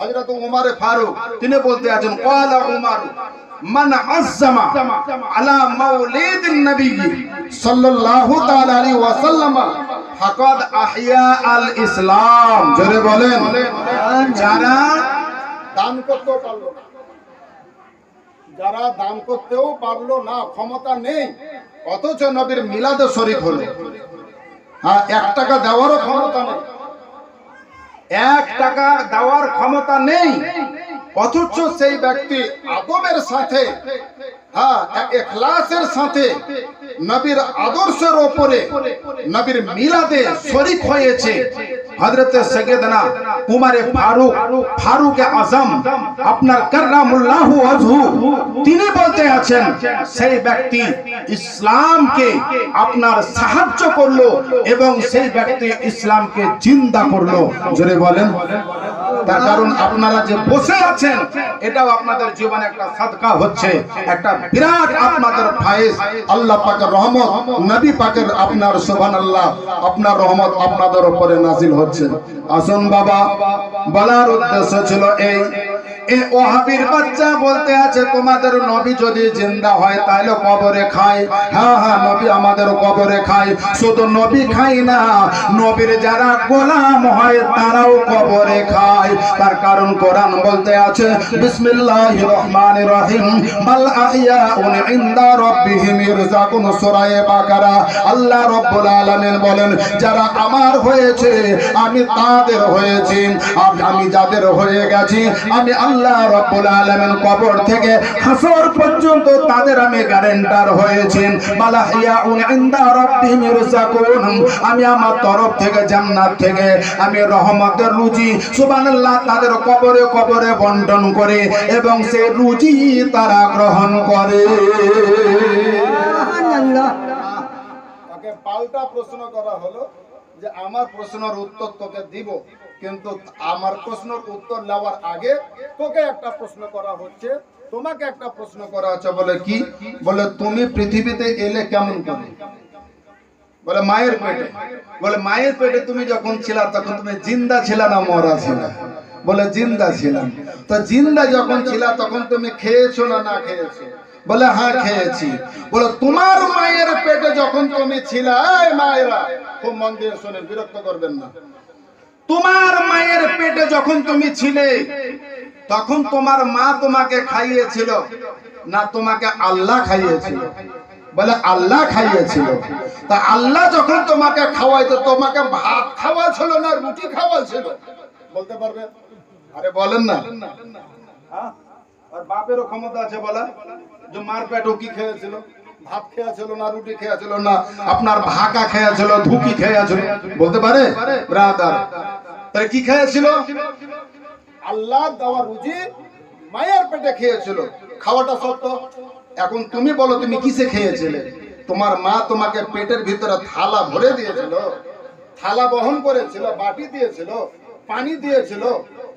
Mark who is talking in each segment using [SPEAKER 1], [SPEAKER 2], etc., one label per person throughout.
[SPEAKER 1] হযরত উমর ফারুক, তিনি বলতে আছেন, ক্বালা উমর, মান আযজামা আলা মাউলিদিন নবী সাল্লাল্লাহু তাআলা আলাইহি ওয়াসাল্লাম, ফাকাদ আহইয়া আল ইসলাম। জোরে বলেন। যারা দান করতেও পারল না, যারা দান করতেও পারল না, ক্ষমতা নেই, অথচ নবীর মিলাদে শরীক হলো। হ্যাঁ এক টাকা দেওয়ারও ক্ষমতা নেই। এক টাকা দেওয়ার ক্ষমতা নেই। অথচ সেই ব্যক্তি আদবের সাথে হ্যাঁ সাথে নবীর আদর্শের ওপরে, নবীর মিলাদে শরিক হয়েছে। হযরত সৈয়দনা উমারে ফারুক ফারুক আজম, আপনার কাররামুল্লাহু ওয়াজহু, তিনি বলতে আছেন, সেই ব্যক্তি ইসলামকে আপনার সাহায্য করল এবং সেই ব্যক্তি ইসলামকে জিন্দা করল। জোরে বলেন। তার কারণ আপনারা যে বসে আছেন, এটাও আপনাদের জীবনে একটা সাদকা হচ্ছে, একটা বিরাট আপনাদের ফায়েজ। আল্লাহ পাকের রহমত, নবী পাকের আপনার সুবহানাল্লাহ, আপনার রহমত আপনাদের উপরে নাজিল হচ্ছে। আসুন বাবা, বলার উদ্দেশ্য ছিল এই বাচ্চা বলতে আছে, তোমাদের নবী যদি জিন্দা হয় তাহলে কবরে খায় হ্যাঁ হ্যাঁ নবী আমাদের কবরে খায় শুধু নবী খাই না, নবীর যারা গোলাম হয়, তারাও কবরে খায়। তার কারণ কোরআন বলতে আছে, বিসমিল্লাহির রহমানির রহিম আমার হয়েছে, আমি তাদের হয়েছি। আমি যাদের হয়ে গেছি, আমি আল্লাহ রাব্বুল আলামিন কবর থেকে হাসর পর্যন্ত তাদের আমি গ্যারান্টার হয়েছি মালাহিয়াউন ইনদা রাব্বিহিম ইরজাকুন। আমি আমার তরফ থেকে জান্নাত থেকে আমি রহমতের রুজি সুবহানাল্লাহ তাদের কবরে কবরে বন্টন করে এবং সেই রুজি তারা গ্রহণ করে। তাকে পাল্টা প্রশ্ন করা হলো যে আমার প্রশ্নের উত্তর তোকে দিব। কিন্তু আমার প্রশ্নের উত্তর নেওয়ার আগে তোকে একটা প্রশ্ন করা হচ্ছে। তোমাকে একটা প্রশ্ন করা হচ্ছে বলে কি? বলে, তুমি পৃথিবীতে এলে কেমন করে? বলে, মায়ের পেটে। বলে, মায়ের পেটে তুমি যখন ছিলা, তখন তুমি জিন্দা ছিল না মরা ছিল? বলে, জিন্দা ছিলাম। তো জিন্দা যখন ছিলা, তখন তুমি খেয়েছো না না খেয়েছো? বলে হ্যাঁ খেয়েছি। বলে, তোমার মায়ের পেটে যখন তুমি ছিলা মায়েরা, খুব মন দিয়ে শোনেন, বিরক্ত করবেন না। তোমার মায়ের পেটে যখন তুমি ছিলে, তখন তোমার মা তোমাকে খাইয়েছিল, না তোমাকে আল্লাহ খাইয়েছিল। বলে, আল্লাহ খাইয়েছিল। তা আল্লাহ যখন তোমাকে খাওয়াইতো, তোমাকে ভাত খাওয়া ছিল না রুটি খাওয়া ছিল বলতে পারবে? আরে বলেন না। হ্যাঁ? আর বাপেরও ক্ষমতা আছে বলা। যে মার পেটও কি খেয়েছিল? ভাত খেয়েছিল না, রুটি খেয়েছিল না, আপনার ভাকা খেয়েছিল ধুকি খেয়েছিল বলতে পারে? ব্রাদার। তাহলে কি খেয়েছিল? আল্লাহ দেওয়া রুজি মায়ের পেটে খেয়েছিল। খাওয়াটা সত্য? এখন তুমি বলো, তুমি কিসে খেয়েছিলে? তোমার মা তোমাকে পেটের ভিতরে থালা ভরে দিয়েছিল, থালা বহন করেছিল, বাটি দিয়েছিল, পানি দিয়েছিল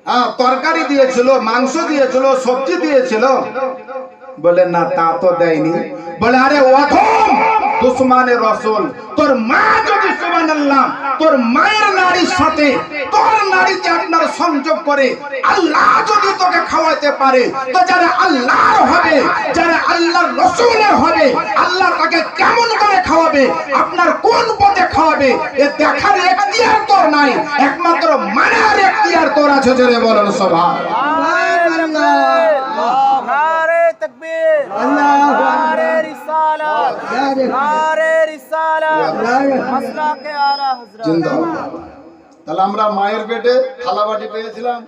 [SPEAKER 1] হ্যাঁ তরকারি দিয়েছিল, মাংস দিয়েছিল, সবজি দিয়েছিল। বলে, না, তা তো দেয়নি। বলে, আরে অথম দুশ্মানের রসুল, তোর মা যদি সুবহানাল্লাহ, তোর মায়ের নারীর সাথে, তোর নারীতে আপনার সংযোগ করে, আল্লাহ যদি তোকে খাওয়াতে পারে, তো যারা আল্লাহর হবে, যারা আল্লাহর রসুলের হবে, আল্লাহ তাকে কেমন করে খাওয়াবে, আপনার কোন পথে খাওয়াবে, এ দেখার এখতিয়ার তোর নাই, একমাত্র মানার এখতিয়ার তোর আছে, জোরে বলেন সভা
[SPEAKER 2] नारे নারে রিসালাত নারে রিসালাত আলা হযরত
[SPEAKER 1] জিন্দাবাদ তাহলে আমরা মায়ের পেটে থালাবাটি পেয়েছিলাম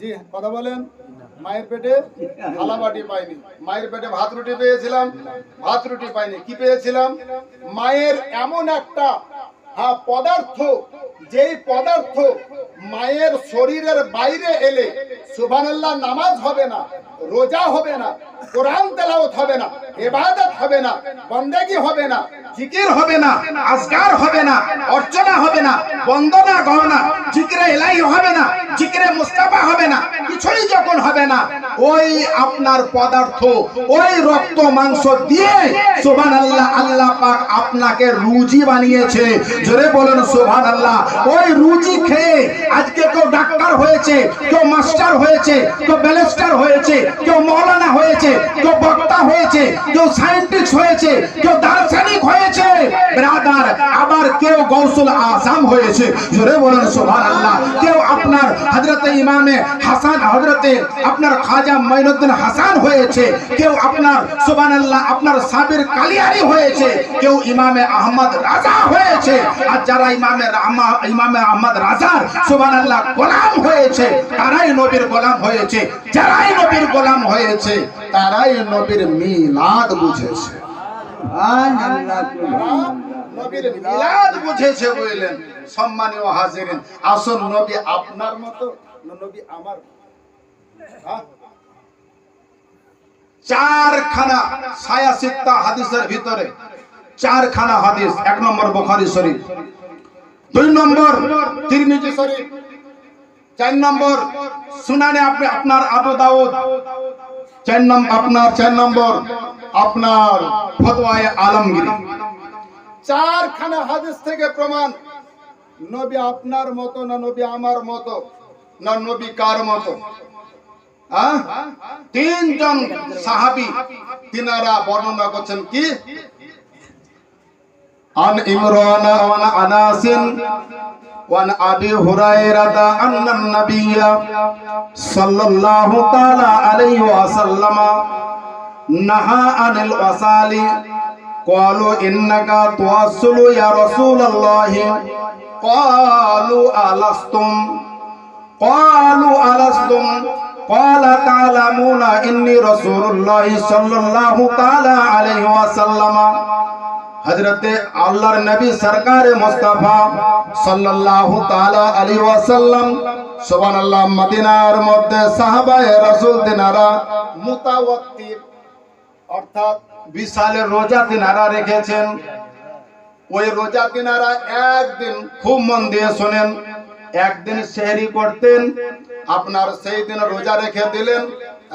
[SPEAKER 1] জি কথা বলেন মায়ের পেটে থালাবাটি পাইনি মায়ের পেটে ভাত রুটি পেয়েছিলাম ভাত রুটি পাইনি কি পেয়েছিলাম মায়ের এমন একটা পদার্থ যেই পদার্থ মায়ের শরীরের বাইরে এলে সুবহানাল্লাহ নামাজ হবে না রোজা হবে না কোরআন তেলাওয়াত হবে না ইবাদত হবে না বন্দেগী হবে না জিকির হবে না আজকার হবে না অর্চনা হবে না বন্দনা গহনা জিকিরে এলাই হবে না জিকিরে মুস্তাফা হবে না কিছুই যখন হবে না ওই আপনার পদার্থ ওই রক্ত মাংস দিয়ে সুবহানাল্লাহ আল্লাহ পাক আপনাকে রুজি বানিয়েছে জোরে বলেন, সুবহানাল্লাহ। ওই রুজি খেয়ে আজকে কেউ ডাক্তার হয়েছে, কেউ মাস্টার হয়েছে, কেউ ব্যালেস্টার হয়েছে, কেউ মৌলানা হয়েছে, কেউ বক্তা হয়েছে, কেউ সায়েন্টিস্ট হয়েছে, কেউ দার্শনিক হয়েছে। ব্রাদার আবার কেউ গৌসুল আজম হয়েছে। জোরে বলেন সুবহানাল্লাহ। কেউ আপনার হযরতে ইমামে হাসান, হযরতে আপনার খাজা মাইনুদ্দিন হাসান হয়েছে। কেউ আপনার, সুবহানাল্লাহ, আপনার সাবির কালিয়ারি হয়েছে। কেউ ইমামে আহমদ রাজা হয়েছে। আর যারা ইমামে ইমামে আহমদ রাজার, সুবহানাল্লাহ, গোলাম হয়েছে, তারাই নবীর গোলাম হয়েছে। যারাই নবীর গোলাম হয়েছে, তারাই নবীর মিলাদ বুঝেছে। মিলাদ বুঝেছে বললেন সম্মানীয় হাজিরিন, আসল নবী আপনার মতো নবী আমার হ্যাঁ? চারখানা ছায়া সিত্তা হাদিসের ভিতরে, চারখানা হাদিস, এক নম্বর শরীফ, দুই নম্বর তিরমিজি শরীফ, চার নম্বর সুনানে আপনি আপনার আবু দাউদ, চার নম্বর আপনার চার নম্বর আপনার আলমগীর চারখানা হাদিস থেকে প্রমাণ নবী আপনার মতো না নবী আমার মতো না নবী কার মতো হ্যাঁ? তিনজন সাহাবী তিনারা বর্ণনা করছেন কি عن إمران وعن أناس وعن أبي هريرة أن النبي صلى الله تعالى عليه وسلم نهى عن الوصال قالوا إنك توصل يا رسول الله قالوا ألستم قالوا ألستم قال تعلمون إني رسول الله صلى الله تعالى عليه وسلم হজরতে আল্লাহর নবী সরকার মুস্তাফা সাল্লাল্লাহু তাআলা আলাইহি ওয়াসাল্লাম সুবহানাল্লাহ মদিনার মধ্যে সাহাবায়ে রাসূল তিনারা মুতাওয়াত্তির অর্থাৎ বিশালের রোজা তিনারা রেখেছেন। ওই রোজা তিনারা একদিন খুব মন দিয়ে শোনেন, একদিন সেহরি করতেন, আপনার সেই দিন রোজা রেখে দিলেন।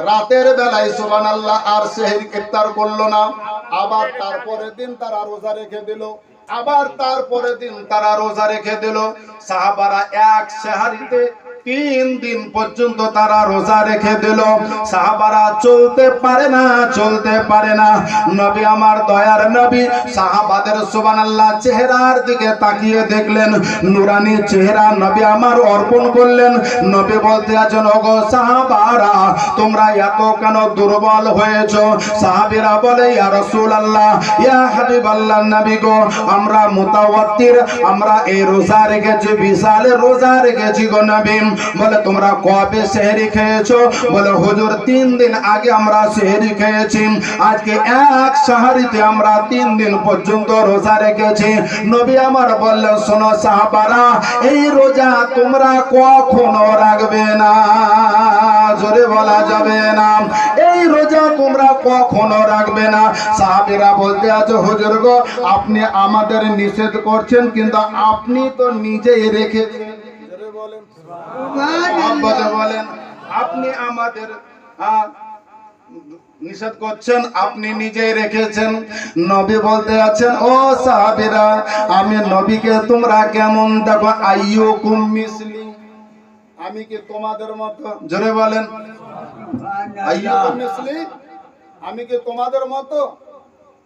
[SPEAKER 1] রাতের বেলায় সুবান আল্লাহ আর সেহরি ইফতার করল না। আবার তারপরের দিন তারা রোজা রেখে দিল। আবার তারপরের দিন তারা রোজা রেখে দিল। সাহাবারা এক সেহারিতে তিন দিন পর্যন্ত তারা রোজা রেখে দিল। সাহাবারা চলতে পারে না, চলতে পারে না। নবী আমার দয়ার নবী, সাহাবাদের সুবহানাল্লাহ চেহারার দিকে তাকিয়ে দেখলেন। নুরানি চেহারা নবী আমার অর্পণ করলেন। নবী বলতে আছেন, ওগো সাহাবারা, তোমরা এত কেন দুর্বল হয়েছ? সাহাবীরা বলে, ইয়া রাসূলুল্লাহ, ইয়া হাবিবাল্লাহ নবী গো, আমরা মুতাওয়াত্তির, আমরা এই রোজা রেখেছি, বিশাল রোজা রেখেছি গো নবী। বলে, তোমরা কবে সেহরি খেয়েছো? বলে, হুজুর, তিন দিন আগে আমরা সেহরি খেয়েছি। আজকে এক সাহারিতে আমরা তিন দিন পর্যন্ত রোজা রেখেছি। নবী আমার বললেন, শোনো সাহাবারা, এই রোজা তোমরা কখনো রাখবে না। জোরে বলা যাবে না। এই রোজা তোমরা কখনো রাখবে না। সাহাবীরা বলতে আছে, হুজুর গো, আপনি আমাদের নিষেধ করছেন, কিন্তু আপনি তো নিজেই রেখেছেন বলেন। বলেন আপনি আমাদের নিষেধ করছেন আপনি নিজেই রেখেছেন নবী বলতে আছেন ও সাহাবীরা আমি নবীকে তোমরা কেমন দেখো? আইয়ুকুম মিসলি। আমি কি তোমাদের মতো? জোরে বলেন। মিসলি? আমি কি তোমাদের মতো?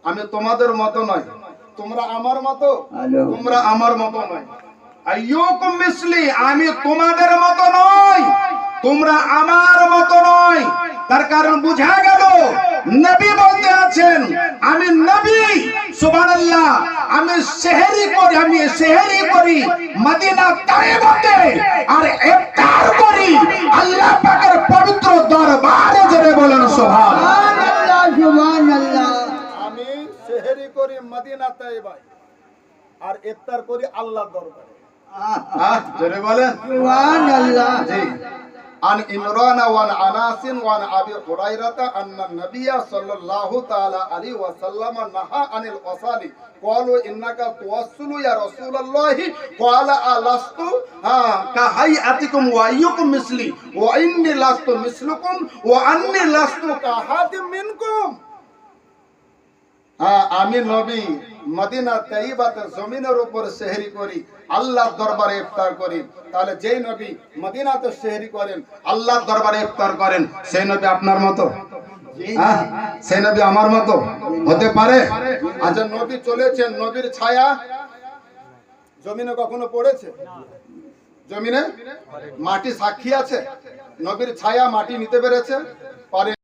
[SPEAKER 1] আমি তোমাদের মতো নয়। তোমরা আমার মতো? তোমরা আমার মতো নয়। মিসলি আমি তোমাদের মতো নয় তোমরা আমার মতো নয় তার কারণ বুঝা গেল নবী বলতে আছেন আমি নবী সুবহানাল্লাহ আমি সেহরি করি আমি সেহরি করি মদিনা তায়েবাতে আর ইফতার করি। আল্লাহ পাকের পবিত্র দরবারে জোরে বলেন সুবহান
[SPEAKER 3] আমি সেহেরি করি মদিনা তাইবায় আর ইফতার করি আল্লাহর দরবারে।
[SPEAKER 1] জোরে বলেন জি عن إمران وعن أناس وعن أبي هريرة أن النبي صلى الله تعالى عليه وسلم نهى عن الوصال قالوا إنك توصل يا رسول الله قال ألست ها كهيئتكم وأيكم مثلي وإني لست مثلكم وأني لست كأحد منكم হ্যাঁ আমি নবী, মদিনা তাইবাতে জমিনের উপর সেহরি করি আল্লাহর দরবারে ইফতার করি। তাহলে যেই নবী মদিনাতে সেহরি করেন
[SPEAKER 3] আল্লাহর দরবারে ইফতার করেন, সেই নবী আপনার মতো? হ্যাঁ? সেই নবী আমার মতো? হতে পারে?
[SPEAKER 1] আচ্ছা নবী চলেছেন, নবীর ছায়া জমিনে কখনো পড়েছে? জমিনে মাটি সাক্ষী আছে? নবীর ছায়া মাটি নিতে পেরেছে? পারে